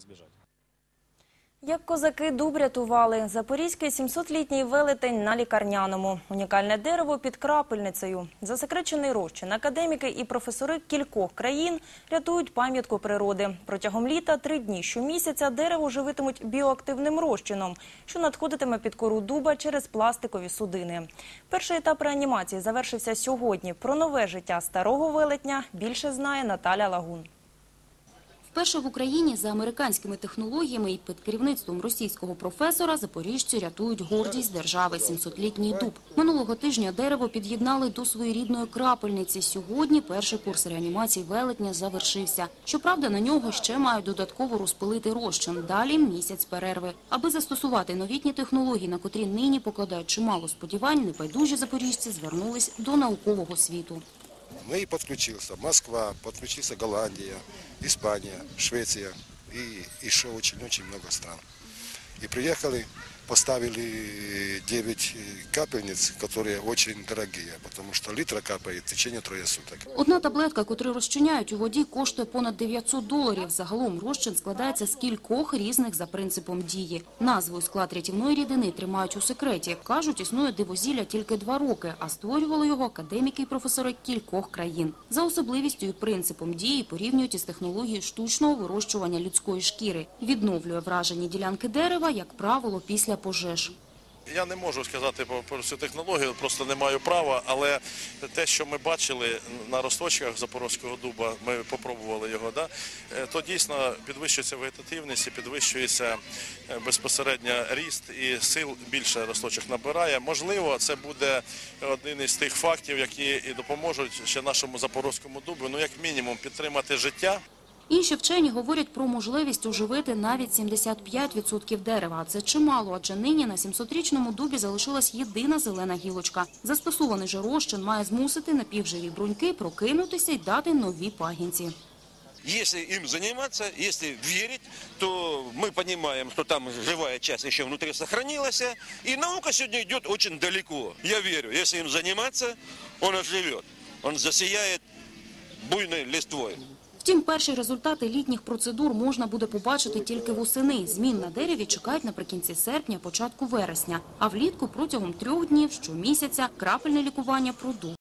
збіжати. Як козаки дуб рятували. Запорізький 700-літній велетень на лікарняному. Унікальне дерево під крапельницею. Засекречений розчин. Академіки і професори кількох країн рятують пам'ятку природи. Протягом літа три дні щомісяця дерево живитимуть біоактивним розчином, що надходитиме під кору дуба через пластикові судини. Перший етап реанімації завершився сьогодні. Про нове життя старого велетня більше знає Наталя Лагун. Вперше в Україні за американськими технологіями і під керівництвом російського професора запоріжці рятують гордість держави – 700-літній дуб. Минулого тижня дерево під'єднали до своєрідної крапельниці. Сьогодні перший курс реанімації велетня завершився. Щоправда, на нього ще мають додатково розпилити розчин. Далі місяць перерви. Аби застосувати новітні технології, на котрі нині покладають чимало сподівань, небайдужі запоріжці звернулись до наукового світу. И подключился Москва, подключился Голландия, Испания, Швеция и еще очень-очень много стран. И приехали, поставили 9 капельниц, которые очень дорогие, потому что литра капает в течение трое суток. Одна таблетка, котру розчиняють у воді, коштує понад 900 доларів. Загалом розчин складається з кількох різних за принципом дії. Назву і склад рятівної рідини тримають у секреті. Кажуть, існує дивозілля тільки два роки, а створювали його академіки і професори кількох країн. За особливістю і принципом дії порівнюють із технологією штучного вирощування людської шкіри. Відновлює вражені ділянки дерева, як правило, після пожеж. Я не можу сказати про, цю технологію, просто не маю права, але те, що ми бачили на росточках запорозького дуба, ми попробували його, да, е, то дійсно підвищується вегетативність і підвищується е, безпосередньо ріст і сил більше росточок набирає. Можливо, це буде один із тих фактів, які і допоможуть ще нашому запорозькому дубу, ну як мінімум, підтримати життя. Інші вчені говорять про можливість оживити навіть 75% дерева. Це чимало, адже нині на 700-річному дубі залишилась єдина зелена гілочка. Застосований же розчин має змусити напівживі бруньки прокинутися й дати нові пагінці. Если им заниматься, если верить, то мы понимаем, что там живая часть еще внутри сохранилась. И наука сегодня идет очень далеко. Я верю, если им заниматься, он оживет. Он засияет буйной листвой. Втім, перші результати літніх процедур можна буде побачити тільки восени. Змін на дереві чекають наприкінці серпня, початку вересня. А влітку протягом трьох днів щомісяця крапельне лікування продовжується.